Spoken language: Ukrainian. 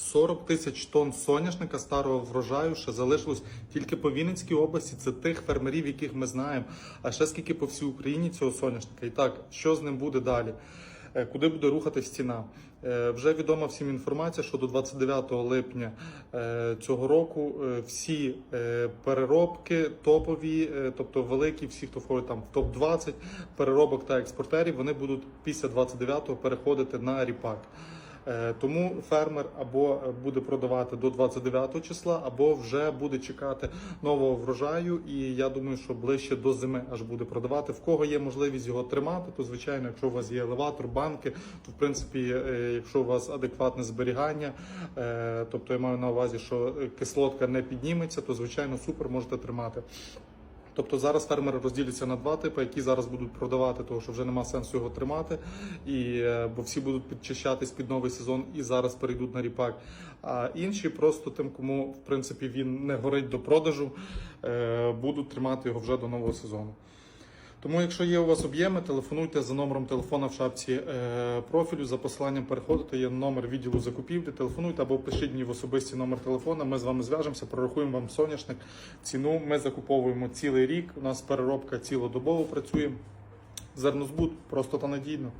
40 тисяч тонн соняшника старого врожаю ще залишилось тільки по Вінницькій області. Це тих фермерів, яких ми знаємо. А ще скільки по всій Україні цього соняшника. І так, що з ним буде далі? Е, Куди буде рухатись ціна? Е, Вже відома всім інформація, що до 29 липня е, цього року всі переробки топові, тобто великі, всі, хто входить там в топ 20 переробок та експортерів, вони будуть після 29-го переходити на ріпак. Е, Тому фермер або буде продавати до 29 числа, або вже буде чекати нового врожаю. І я думаю, що ближче до зими аж буде продавати. В кого є можливість його тримати, то звичайно, якщо у вас є елеватор, банки, то в принципі, е, якщо у вас адекватне зберігання, е, тобто я маю на увазі, що е, кислотка не підніметься, то звичайно супер можете тримати. Тобто зараз фермери розділяться на два типи, які зараз будуть продавати, тому що вже нема сенсу його тримати, і, е, бо всі будуть підчищатись під новий сезон і зараз перейдуть на ріпак. А інші просто тим, кому в принципі він не горить до продажу, е, будуть тримати його вже до нового сезону. Тому, якщо є у вас об'єми, телефонуйте за номером телефона в шапці е, профілю. За посиланням переходите. Є номер відділу закупівлі. Телефонуйте або пишіть мені в особистий номер телефона. Ми з вами зв'яжемося, прорахуємо вам соняшник. Ціну ми закуповуємо цілий рік. У нас переробка цілодобово працює. Зернозбут просто та надійно.